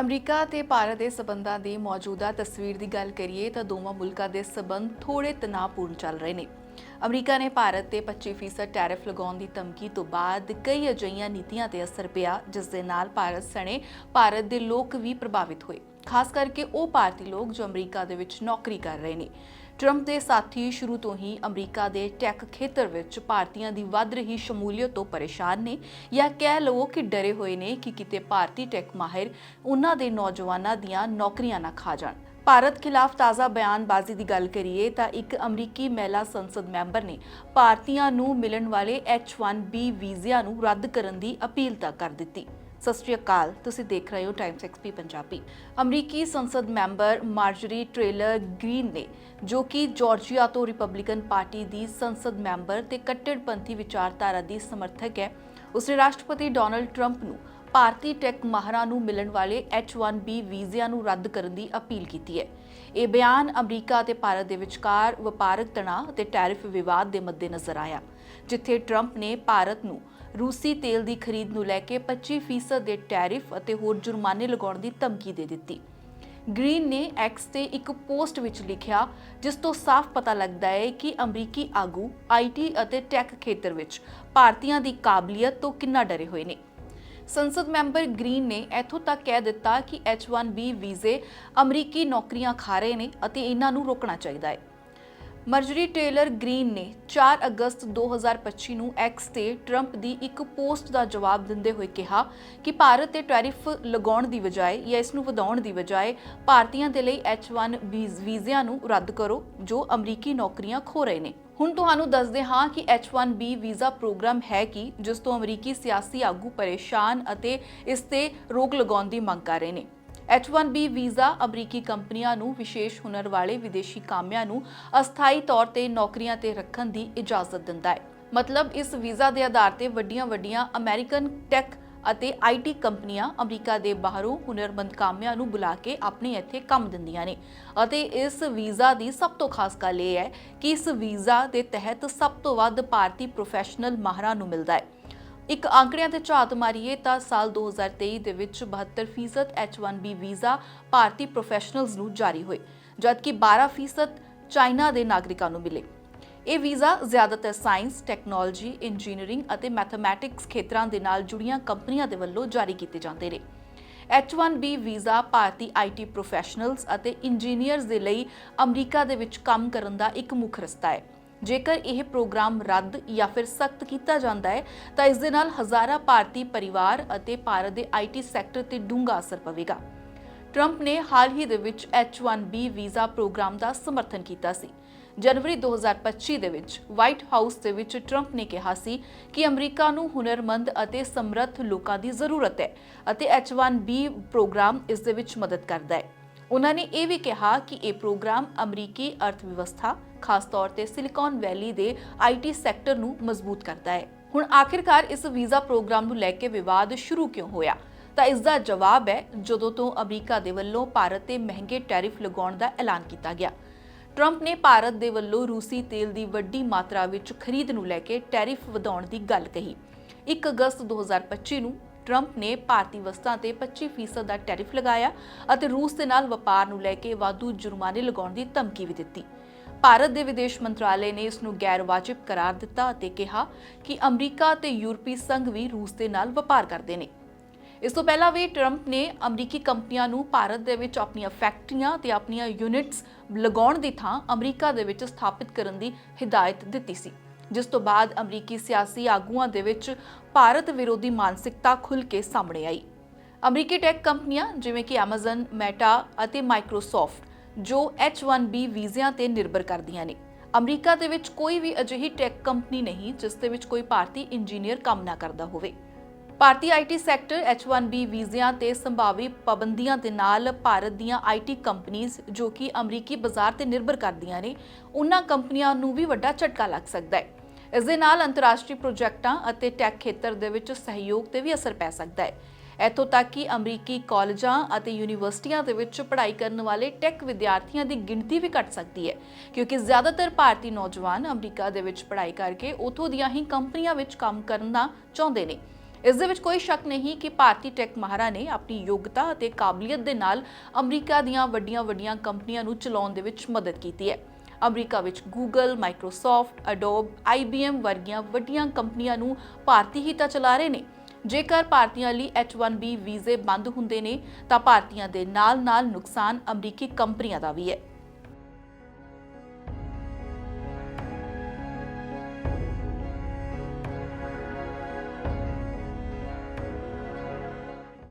America ਤੇ ਭਾਰਤ ਦੇ ਸਬੰਧਾਂ ਦੀ ਮੌਜੂਦਾ ਤਸਵੀਰ ਦੀ ਗੱਲ ਕਰੀਏ ਤਾਂ ਦੋਵਾਂ ਮੁਲਕਾਂ ਦੇ ਸਬੰਧ ਥੋੜੇ ਤਣਾਅਪੂਰਨ ਚੱਲ ਰਹੇ ਨੇ। ਅਮਰੀਕਾ ਨੇ ਭਾਰਤ ਤੇ 25% ਟੈਰਿਫ ਲਗਾਉਣ ਦੀ ਧਮਕੀ ਤੋਂ ਬਾਅਦ ਕਈ ਅਜਿਹੀਆਂ ਨੀਤੀਆਂ ਤੇ ਅਸਰ ਪਿਆ, ਜਿਸ ਦੇ ਨਾਲ ਭਾਰਤ ਸਣੇ ਭਾਰਤ ਦੇ ਲੋਕ ਵੀ ਪ੍ਰਭਾਵਿਤ ਹੋਏ। ਖਾਸ ਕਰਕੇ ਉਹ ਭਾਰਤੀ ਲੋਕ ਜੋ ਅਮਰੀਕਾ ਦੇ ਵਿੱਚ ਨੌਕਰੀ ਕਰ ਰਹੇ ਨੇ। ਟਰੰਪ ਦੇ ਸਾਥੀ ਸ਼ੁਰੂ ਤੋਂ ਹੀ ਅਮਰੀਕਾ ਦੇ ਟੈਕ ਖੇਤਰ ਵਿੱਚ ਭਾਰਤੀਆਂ ਦੀ ਵੱਧ ਰਹੀ ਸ਼ਮੂਲੀਅਤ ਤੋਂ ਪਰੇਸ਼ਾਨ ਨੇ ਜਾਂ ਕਹਿ ਲਵੋ ਕਿ ਡਰੇ ਹੋਏ ਨੇ ਕਿ ਕਿਤੇ ਭਾਰਤੀ ਟੈਕ ਮਾਹਿਰ ਉਹਨਾਂ ਦੇ ਨੌਜਵਾਨਾਂ ਦੀਆਂ ਨੌਕਰੀਆਂ ਨਾ ਖਾ ਜਾਣ। ਭਾਰਤ ਖਿਲਾਫ ਤਾਜ਼ਾ ਬਿਆਨਬਾਜ਼ੀ ਦੀ ਗੱਲ ਕਰੀਏ ਤਾਂ ਇੱਕ ਅਮਰੀਕੀ ਮਹਿਲਾ ਸੰਸਦ ਮੈਂਬਰ ਨੇ ਭਾਰਤੀਆਂ ਨੂੰ ਮਿਲਣ ਵਾਲੇ H1B ਵੀਜ਼ਿਆਂ ਨੂੰ ਰੱਦ ਕਰਨ ਦੀ ਅਪੀਲ ਤੱਕ ਕਰ ਦਿੱਤੀ। ਸਤਿ ਸ਼੍ਰੀ ਅਕਾਲ। ਤੁਸੀਂ ਦੇਖ ਰਹੇ ਹੋ ਟਾਈਮਸ ਐਕਸਪੀ ਪੰਜਾਬੀ। ਅਮਰੀਕੀ ਸੰਸਦ ਮੈਂਬਰ ਮਾਰਜਰੀ ਟ੍ਰੇਲਰ ਗ੍ਰੀਨ ਨੇ, ਜੋ ਕਿ ਜਾਰਜੀਆ ਤੋਂ ਰਿਪਬਲਿਕਨ ਪਾਰਟੀ ਦੀ ਸੰਸਦ ਮੈਂਬਰ ਤੇ ਕੱਟੜਪੰਥੀ ਵਿਚਾਰਧਾਰਾ ਦੀ ਸਮਰਥਕ ਹੈ ਉਸਨੇ ਰਾਸ਼ਟਰਪਤੀ ਡੋਨਲਡ ਟਰੰਪ ਨੂੰ ਭਾਰਤੀ ਟੈਕ ਮਾਹਰਾਂ ਨੂੰ ਮਿਲਣ ਵਾਲੇ H1B ਵੀਜ਼ਿਆਂ ਨੂੰ ਰੱਦ ਕਰਨ ਦੀ ਅਪੀਲ ਕੀਤੀ ਹੈ। ਇਹ ਬਿਆਨ ਅਮਰੀਕਾ ਅਤੇ ਭਾਰਤ ਦੇ ਵਿਚਕਾਰ ਵਪਾਰਕ ਤਣਾਅ ਅਤੇ ਟੈਰਿਫ ਵਿਵਾਦ ਦੇ ਮੱਦੇਨਜ਼ਰ ਆਇਆ, ਜਿੱਥੇ ਟਰੰਪ ਨੇ ਭਾਰਤ ਨੂੰ ਰੂਸੀ ਤੇਲ ਦੀ ਖਰੀਦ ਨੂੰ ਲੈ ਕੇ 25% ਦੇ ਟੈਰਿਫ ਅਤੇ ਹੋਰ ਜੁਰਮਾਨੇ ਲਗਾਉਣ ਦੀ ਧਮਕੀ ਦੇ ਦਿੱਤੀ। ਗ੍ਰੀਨ ਨੇ ਐਕਸ ਤੇ ਇੱਕ ਪੋਸਟ ਵਿੱਚ ਲਿਖਿਆ, ਜਿਸ ਤੋਂ ਸਾਫ਼ ਪਤਾ ਲੱਗਦਾ ਹੈ ਕਿ ਅਮਰੀਕੀ ਆਗੂ ਆਈਟੀ ਅਤੇ ਟੈਕ ਖੇਤਰ ਵਿੱਚ ਭਾਰਤੀਆਂ ਦੀ ਕਾਬਲੀਅਤ ਤੋਂ ਕਿੰਨਾ ਡਰੇ ਹੋਏ ਨੇ। ਸੰਸਦ ਮੈਂਬਰ ਗ੍ਰੀਨ ਨੇ ਇੱਥੋਂ ਤੱਕ ਕਹਿ ਦਿੱਤਾ ਕਿ H1B ਵੀਜ਼ੇ ਅਮਰੀਕੀ ਨੌਕਰੀਆਂ ਖਾ ਰਹੇ ਨੇ ਅਤੇ ਇਹਨਾਂ ਨੂੰ ਰੋਕਣਾ ਚਾਹੀਦਾ ਹੈ। ਮਰਜਰੀ ਟੇਲਰ ਗ੍ਰੀਨ ਨੇ 4 ਅਗਸਤ 2025 ਨੂੰ ਐਕਸ ਤੇ ਟਰੰਪ ਦੀ ਇੱਕ ਪੋਸਟ ਦਾ ਜਵਾਬ ਦਿੰਦੇ ਹੋਏ ਕਿਹਾ ਕਿ ਭਾਰਤ ਤੇ ਟੈਰਿਫ ਲਗਾਉਣ ਦੀ ਬਜਾਏ ਜਾਂ ਇਸ ਨੂੰ ਵਧਾਉਣ ਦੀ ਬਜਾਏ ਭਾਰਤੀਆਂ ਦੇ ਲਈ H1 ਵੀਜ਼ਿਆਂ ਨੂੰ ਰੱਦ ਕਰੋ ਜੋ ਅਮਰੀਕੀ ਨੌਕਰੀਆਂ ਖੋ ਰਹੇ ਨੇ। ਹੁਣ ਤੁਹਾਨੂੰ ਦੱਸਦੇ ਹਾਂ ਕਿ H1B ਵੀਜ਼ਾ ਪ੍ਰੋਗਰਾਮ ਹੈ ਕਿ, ਜਿਸ ਤੋਂ ਅਮਰੀਕੀ ਸਿਆਸੀ ਆਗੂ ਪਰੇਸ਼ਾਨ ਅਤੇ ਇਸ ਤੇ ਰੋਕ ਲਗਾਉਣ ਦੀ ਮੰਗ ਕਰ ਰਹੇ ਨੇ। H1B ਵੀਜ਼ਾ ਅਮਰੀਕੀ ਕੰਪਨੀਆਂ ਨੂੰ ਵਿਸ਼ੇਸ਼ ਹੁਨਰ ਵਾਲੇ ਵਿਦੇਸ਼ੀ ਕਾਮਿਆਂ ਨੂੰ ਅਸਥਾਈ ਤੌਰ ਤੇ ਨੌਕਰੀਆਂ ਤੇ ਰੱਖਣ ਦੀ ਇਜਾਜ਼ਤ ਦਿੰਦਾ ਹੈ। ਮਤਲਬ ਇਸ ਵੀਜ਼ਾ ਦੇ ਆਧਾਰ ਤੇ ਵੱਡੀਆਂ-ਵੱਡੀਆਂ ਅਮਰੀਕਨ ਟੈਕ ਅਤੇ ਆਈਟੀ ਕੰਪਨੀਆਂ ਅਮਰੀਕਾ ਦੇ ਬਾਹਰੋਂ ਹੁਨਰਮੰਦ ਕਾਮਿਆਂ ਨੂੰ ਬੁਲਾ ਕੇ ਆਪਣੇ ਇੱਥੇ ਕੰਮ ਦਿੰਦੀਆਂ ਨੇ। ਅਤੇ ਇਸ ਵੀਜ਼ਾ ਦੀ ਸਭ ਤੋਂ ਖਾਸ ਗੱਲ ਇਹ ਹੈ ਕਿ ਇਸ ਵੀਜ਼ਾ ਦੇ ਤਹਿਤ ਸਭ ਤੋਂ ਵੱਧ ਭਾਰਤੀ ਪ੍ਰੋਫੈਸ਼ਨਲ ਮਾਹਰਾਂ ਨੂੰ ਮਿਲਦਾ ਹੈ। ਇੱਕ ਅੰਕੜਿਆਂ ਤੇ ਝਾਤ ਮਾਰੀਏ ਤਾਂ ਸਾਲ 2023 ਦੇ ਵਿੱਚ 72% H1B ਵੀਜ਼ਾ ਭਾਰਤੀ ਪ੍ਰੋਫੈਸ਼ਨਲਜ਼ ਨੂੰ ਜਾਰੀ ਹੋਏ, ਜਦਕਿ 12% ਚਾਈਨਾ ਦੇ ਨਾਗਰਿਕਾਂ ਨੂੰ ਮਿਲੇ। ਇਹ ਵੀਜ਼ਾ ਜ਼ਿਆਦਾਤਰ ਸਾਇੰਸ, ਟੈਕਨੋਲੋਜੀ, ਇੰਜੀਨੀਅਰਿੰਗ ਅਤੇ ਮੈਥਮੈਟਿਕਸ ਖੇਤਰਾਂ ਦੇ ਨਾਲ ਜੁੜੀਆਂ ਕੰਪਨੀਆਂ ਦੇ ਵੱਲੋਂ ਜਾਰੀ ਕੀਤੇ ਜਾਂਦੇ ਨੇ। H1B ਵੀਜ਼ਾ ਭਾਰਤੀ IT ਪ੍ਰੋਫੈਸ਼ਨਲਸ ਅਤੇ ਇੰਜੀਨੀਅਰਸ ਦੇ ਲਈ ਅਮਰੀਕਾ ਦੇ ਵਿੱਚ ਕੰਮ ਕਰਨ ਦਾ ਇੱਕ ਮੁੱਖ ਰਸਤਾ ਹੈ। ਜੇਕਰ ਇਹ ਪ੍ਰੋਗਰਾਮ ਰੱਦ ਜਾਂ ਫਿਰ ਸਖਤ ਕੀਤਾ ਜਾਂਦਾ ਹੈ ਤਾਂ ਇਸ ਦੇ ਨਾਲ ਹਜ਼ਾਰਾਂ ਭਾਰਤੀ ਪਰਿਵਾਰ ਅਤੇ ਭਾਰਤ ਦੇ ਆਈਟੀ ਸੈਕਟਰ ਤੇ ਡੂੰਘਾ ਅਸਰ ਪਵੇਗਾ। ਟਰੰਪ ਨੇ ਹਾਲ ਹੀ ਦੇ ਵਿੱਚ H1B ਵੀਜ਼ਾ ਪ੍ਰੋਗਰਾਮ ਦਾ ਸਮਰਥਨ ਕੀਤਾ ਸੀ। ਜਨਵਰੀ 2025 ਦੇ ਵਿੱਚ ਵਾਈਟ ਹਾਊਸ ਦੇ ਵਿੱਚ ਟਰੰਪ ਨੇ ਕਿਹਾ ਸੀ ਕਿ ਅਮਰੀਕਾ ਨੂੰ ਹੁਨਰਮੰਦ ਅਤੇ ਸਮਰੱਥ ਲੋਕਾਂ ਦੀ ਜ਼ਰੂਰਤ ਹੈ ਅਤੇ H1B ਪ੍ਰੋਗਰਾਮ ਇਸ ਦੇ ਵਿੱਚ ਮਦਦ ਕਰਦਾ ਹੈ। ਉਹਨਾਂ ਨੇ ਇਹ ਵੀ ਕਿਹਾ ਕਿ ਇਹ ਪ੍ਰੋਗਰਾਮ ਅਮਰੀਕੀ ਅਰਥ ਵਿਵਸਥਾ ਖਾਸ ਤੌਰ ਤੇ ਸਿਲੀਕਾਨ ਵੈਲੀ ਦੇ ਆਈਟੀ ਸੈਕਟਰ ਨੂੰ ਮਜ਼ਬੂਤ ਕਰਦਾ ਹੈ। ਹੁਣ ਆਖਿਰਕਾਰ ਇਸ ਵੀਜ਼ਾ ਪ੍ਰੋਗਰਾਮ ਨੂੰ ਲੈ ਕੇ ਵਿਵਾਦ ਸ਼ੁਰੂ ਕਿਉਂ ਹੋਇਆ? ਤਾਂ ਇਸ ਦਾ ਜਵਾਬ ਹੈ ਜਦੋਂ ਤੋਂ ਅਮਰੀਕਾ ਦੇ ਵੱਲੋਂ ਭਾਰਤ ਤੇ ਮਹਿੰਗੇ ਟੈਰਿਫ ਲਗਾਉਣ ਦਾ ਐਲਾਨ ਕੀਤਾ ਗਿਆ। ਟਰੰਪ ਨੇ ਭਾਰਤ ਦੇ ਵੱਲੋਂ ਰੂਸੀ ਤੇਲ ਦੀ ਵੱਡੀ ਮਾਤਰਾ ਵਿੱਚ ਖਰੀਦ ਨੂੰ ਲੈ ਕੇ ਟੈਰਿਫ ਵਧਾਉਣ ਦੀ ਗੱਲ ਕਹੀ। 1 ਅਗਸਤ 2025 ਨੂੰ ਟਰੰਪ ਨੇ ਭਾਰਤੀ ਵਸਤਾਂ ਤੇ 25% ਦਾ ਟੈਰਿਫ ਲਗਾਇਆ ਅਤੇ ਰੂਸ ਦੇ ਨਾਲ ਵਪਾਰ ਨੂੰ ਲੈ ਕੇ ਵਾਧੂ ਜੁਰਮਾਨੇ ਲਗਾਉਣ ਦੀ ਧਮਕੀ ਵੀ ਦਿੱਤੀ। ਭਾਰਤ ਦੇ ਵਿਦੇਸ਼ ਮੰਤਰਾਲੇ ਨੇ ਇਸ ਨੂੰ ਗੈਰ ਵਾਜਿਬ ਕਰਾਰ ਦਿੱਤਾ ਅਤੇ ਕਿਹਾ ਕਿ ਅਮਰੀਕਾ ਤੇ ਯੂਰਪੀ ਸੰਘ ਵੀ ਰੂਸ ਦੇ ਨਾਲ ਵਪਾਰ ਕਰਦੇ ਨੇ। ਇਸ ਤੋਂ ਪਹਿਲਾਂ ਵੀ ਟਰੰਪ ਨੇ ਅਮਰੀਕੀ ਕੰਪਨੀਆਂ ਨੂੰ ਭਾਰਤ ਦੇ ਵਿੱਚ ਆਪਣੀਆਂ ਫੈਕਟਰੀਆਂ ਤੇ ਆਪਣੀਆਂ ਯੂਨਿਟਸ ਲਗਾਉਣ ਦੀ ਥਾਂ ਅਮਰੀਕਾ ਦੇ ਵਿੱਚ ਸਥਾਪਿਤ ਕਰਨ ਦੀ ਹਦਾਇਤ ਦਿੱਤੀ ਸੀ ਜਿਸ ਤੋਂ ਬਾਅਦ ਅਮਰੀਕੀ ਸਿਆਸੀ ਆਗੂਆਂ ਦੇ ਵਿੱਚ ਭਾਰਤ ਵਿਰੋਧੀ ਮਾਨਸਿਕਤਾ ਖੁੱਲ੍ਹ ਕੇ ਸਾਹਮਣੇ ਆਈ। ਅਮਰੀਕੀ ਟੈਕ ਕੰਪਨੀਆਂ ਜਿਵੇਂ ਕਿ Amazon, Meta ਅਤੇ Microsoft ਜੋ H1B ਵੀਜ਼ਿਆਂ ਤੇ ਨਿਰਭਰ ਕਰਦੀਆਂ ਨੇ ਅਮਰੀਕਾ ਦੇ ਵਿੱਚ ਕੋਈ ਵੀ ਅਜਿਹੀ ਟੈਕ ਕੰਪਨੀ ਨਹੀਂ ਜਿਸ ਦੇ ਵਿੱਚ ਕੋਈ ਭਾਰਤੀ ਇੰਜੀਨੀਅਰ ਕੰਮ ਨਾ ਕਰਦਾ ਹੋਵੇ। ਭਾਰਤੀ ਆਈਟੀ ਸੈਕਟਰ H1B ਵੀਜ਼ਿਆਂ ਤੇ ਸੰਭਾਵੀ ਪਾਬੰਦੀਆਂ ਦੇ ਨਾਲ ਭਾਰਤ ਦੀਆਂ ਆਈਟੀ ਕੰਪਨੀਆਂ ਜੋ ਕਿ ਅਮਰੀਕੀ ਬਾਜ਼ਾਰ ਤੇ ਨਿਰਭਰ ਕਰਦੀਆਂ ਨੇ, ਉਹਨਾਂ ਕੰਪਨੀਆਂ ਨੂੰ ਵੀ ਵੱਡਾ ਝਟਕਾ ਲੱਗ ਸਕਦਾ ਹੈ। ਇਸ ਦੇ ਨਾਲ ਅੰਤਰਰਾਸ਼ਟਰੀ ਪ੍ਰੋਜੈਕਟਾਂ ਅਤੇ ਟੈਕ ਖੇਤਰ ਦੇ ਵਿੱਚ ਸਹਿਯੋਗ ਤੇ ਵੀ ਅਸਰ ਪੈ ਸਕਦਾ ਹੈ। ਇੱਥੋਂ ਤੱਕ ਕਿ ਅਮਰੀਕੀ ਕਾਲਜਾਂ ਅਤੇ ਯੂਨੀਵਰਸਿਟੀਆਂ ਦੇ ਵਿੱਚ ਪੜ੍ਹਾਈ ਕਰਨ ਵਾਲੇ ਟੈਕ ਵਿਦਿਆਰਥੀਆਂ ਦੀ ਗਿਣਤੀ ਵੀ ਘਟ ਸਕਦੀ ਹੈ, ਕਿਉਂਕਿ ਜ਼ਿਆਦਾਤਰ ਭਾਰਤੀ ਨੌਜਵਾਨ ਅਮਰੀਕਾ ਦੇ ਵਿੱਚ ਪੜ੍ਹਾਈ ਕਰਕੇ ਉਥੋਂ ਦੀਆਂ ਹੀ ਕੰਪਨੀਆਂ ਵਿੱਚ ਕੰਮ ਕਰਨਾ ਚਾਹੁੰਦੇ ਨੇ। ਇਸ ਦੇ ਵਿੱਚ ਕੋਈ ਸ਼ੱਕ ਨਹੀਂ ਕਿ ਭਾਰਤੀ ਟੈਕ ਮਾਹਰਾਂ ਨੇ ਆਪਣੀ ਯੋਗਤਾ ਅਤੇ ਕਾਬਲੀਅਤ ਦੇ ਨਾਲ ਅਮਰੀਕਾ ਦੀਆਂ ਵੱਡੀਆਂ-ਵੱਡੀਆਂ ਕੰਪਨੀਆਂ ਨੂੰ ਚਲਾਉਣ ਦੇ ਵਿੱਚ ਮਦਦ ਕੀਤੀ ਹੈ। ਅਮਰੀਕਾ ਵਿੱਚ ਗੂਗਲ, ਮਾਈਕਰੋਸਾਫਟ, ਅਡੋਬ, IBM ਵਰਗੀਆਂ ਵੱਡੀਆਂ ਕੰਪਨੀਆਂ ਨੂੰ ਭਾਰਤੀ ਹੀ ਤਾਂ ਚਲਾ ਰਹੇ ਨੇ। ਜੇਕਰ ਭਾਰਤੀਆਂ ਲਈ H1B ਵੀਜ਼ੇ ਬੰਦ ਹੁੰਦੇ ਨੇ ਤਾਂ ਭਾਰਤੀਆਂ ਦੇ ਨਾਲ-ਨਾਲ ਨੁਕਸਾਨ ਅਮਰੀਕੀ ਕੰਪਨੀਆਂ ਦਾ ਵੀ ਹੈ।